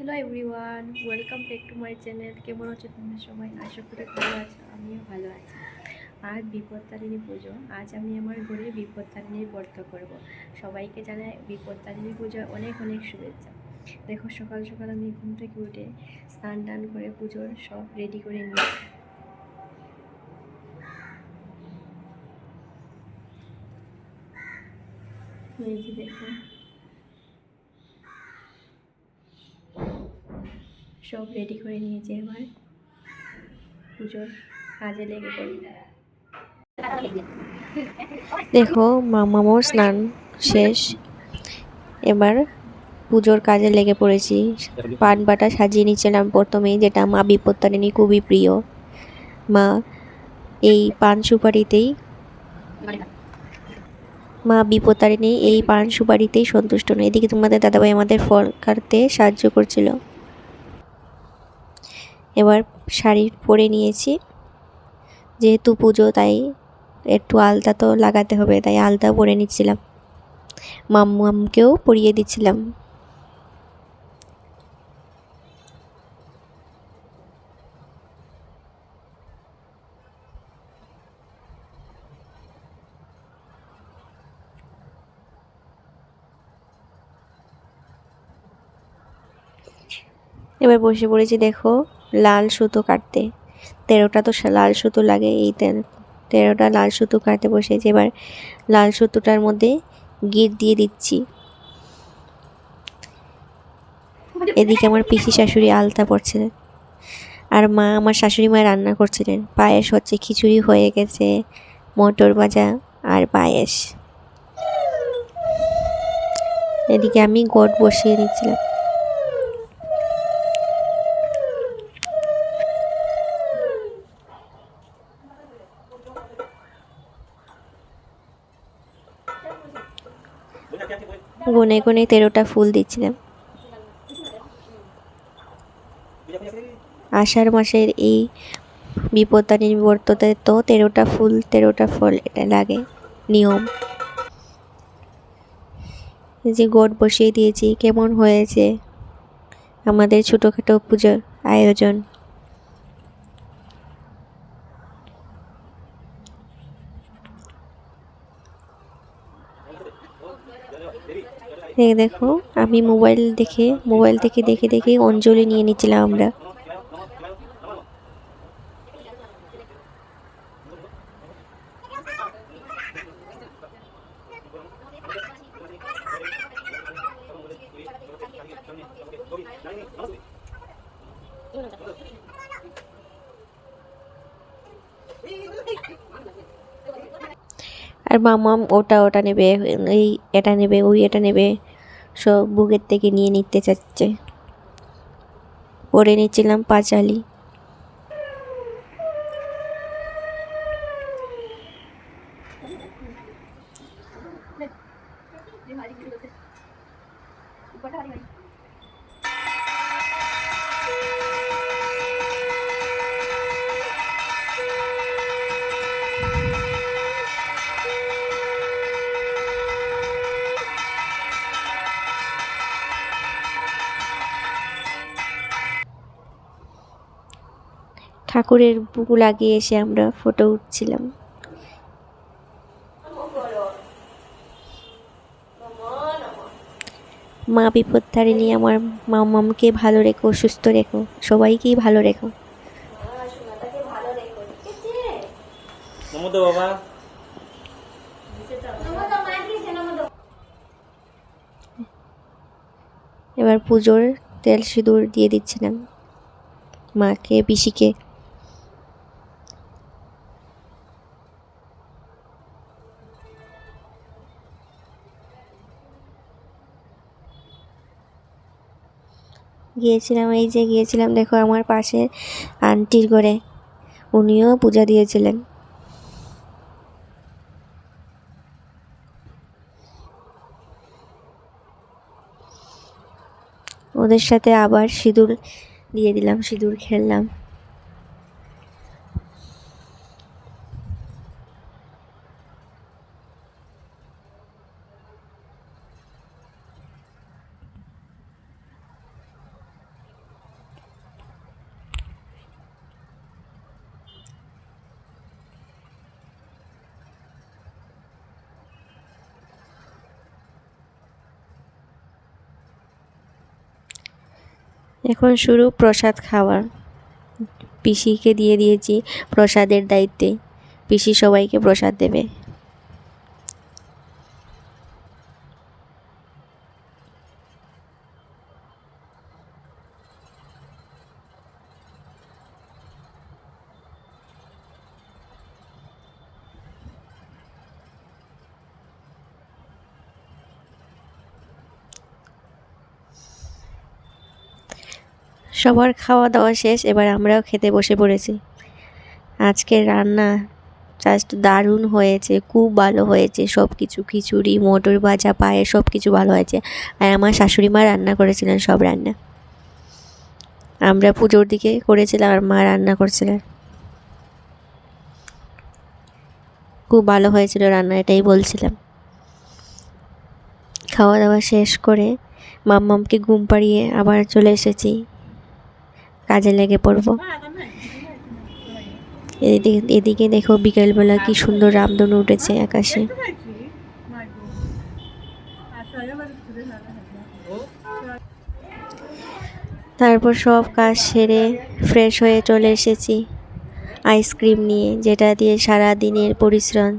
Hello everyone welcome back to my channel কেমন আছো তোমরা সবাই? আশা করি ভালো আছো, আমিও ভালো আছি। আজ বিপত্তারিণী পুজো। আজ আমি আমার ঘরে বিপত্তারিণীর ব্রত করব। সবাইকে জানাই বিপত্তারিণী পুজোর অনেক অনেক শুভেচ্ছা। দেখো, সকাল সকাল আমি ঘুম থেকে উঠে স্নান টান করে পুজোর সব রেডি করে এই দেখো। সব রেডি করে নিয়েছি এবার। পুজোর কাজে লেগে পড়ি দেখো, মামামোর স্নান শেষ। এবার পুজোর কাজে লেগে পড়েছি। পান বাটা সাজিয়ে নিচ্ছিলাম প্রথমেই, যেটা মা বিপত্তারিণী খুবই প্রিয়। মা এই পান সুপারিতেই মা বিপত্তারিণী এই পান সুপারিতেই সন্তুষ্ট নয়। এদিকে তোমাদের দাদাভাই আমাদের ফল কাটতে সাহায্য করছিল। এবার শাড়ি পরে নিয়েছি। যেহেতু পুজো, তাই একটু আলতা তো লাগাতে হবে, তাই আলতা পরে নিচ্ছিলাম। মাম্মু আমকেও পরিয়ে দিচ্ছিলাম। এবার বসে পড়েছি, দেখো। লাল সুতো কাটতে। তেরোটা তো লাল সুতো লাগে এই তেরোটা লাল সুতো কাটতে বসেছি এবার লাল সুতোটার মধ্যে গিট দিয়ে দিচ্ছি। এদিকে আমার পিসি শাশুড়ি আলতা পড়ছিলেন আর মা আমার শাশুড়ি মা রান্না করছিলেন। পায়েস হচ্ছে, খিচুড়ি হয়ে গেছে, মটর ভাজা আর পায়েস। এদিকে আমি গট বসিয়ে নিচ্ছিলাম। গুনে গুনে তেরোটা ফুল দিচ্ছিলাম। আষাঢ় মাসের এই বিপত্তারিণী ব্রততে তো তেরোটা ফুল, তেরোটা ফল এটা লাগে, নিয়ম। যে গোট বসিয়ে দিয়েছি, কেমন হয়েছে? আমাদের ছোটোখাটো পুজোর আয়োজন। দেখো আমি মোবাইল দেখে মোবাইল থেকে দেখে দেখে অঞ্জলি নিয়ে নিচ্ছিলাম আমরা। আর মামাম ওটা ওটা নেবে, এই এটা নেবে, ওই এটা নেবে, সব বুকের থেকে নিয়ে নিতে চাচ্ছে। পরে নিচ্ছিলাম পাঁচালি। ঠাকুরের বুকু লাগিয়ে এসে আমরা ফটো উঠছিলাম। মা বিপত্তারিণী আমার মামামকে ভালো রেখো সুস্থ রেখো সবাইকেই ভালো রেখো। বাবা। এবার পুজোর তেল সিঁদুর দিয়ে দিচ্ছিলাম। মাকে পিসিকে গিয়েছিলাম, এই যে গিয়েছিলাম, দেখো আমার পাশে আন্টির ঘরে। উনিও পূজা দিয়েছিলেন। ওদের সাথে আবার সিঁদুর দিয়ে দিলাম, সিঁদুর খেললাম। এখন শুরু প্রসাদ খাওয়ার। পিসিকে দিয়ে দিয়েছি প্রসাদের দায়িত্বে। পিসি সবাইকে প্রসাদ দেবে। সবার খাওয়া দাওয়া শেষ, এবার আমরাও খেতে বসে পড়েছি। আজকের রান্না জাস্ট দারুণ হয়েছে, খুব ভালো হয়েছে। সব কিছু খিচুড়ি, মটর ভাজা পায়ে সব কিছু ভালো হয়েছে। আর আমার শাশুড়ি মা রান্না করেছিলেন সব রান্না। আমরা পুজোর দিকে করেছিলাম আর মা রান্না করছিলেন। খুব ভালো হয়েছিল রান্না, এটাই বলছিলাম। খাওয়া দাওয়া শেষ করে মাম্মামকে ঘুম পাড়িয়ে আবার চলে এসেছি। কাজে লেগে পড়ব। এদিকে এদিকে দেখো বিকেলবেলা কি সুন্দর রামধনু উঠেছে আকাশে। তারপর সব কাজ সেরে ফ্রেশ হয়ে চলে এসেছি আইসক্রিম নিয়ে, যেটা দিয়ে সারা দিনের পরিশ্রম।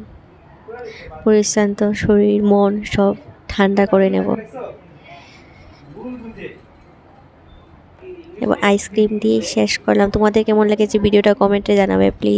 পরিশ্রান্ত শরীর, মন সব ঠান্ডা করে নেব। এবার আইসক্রিম দিয়ে শেষ করলাম। তোমাদের কেমন লেগেছে ভিডিওটা কমেন্টে জানাবে প্লিজ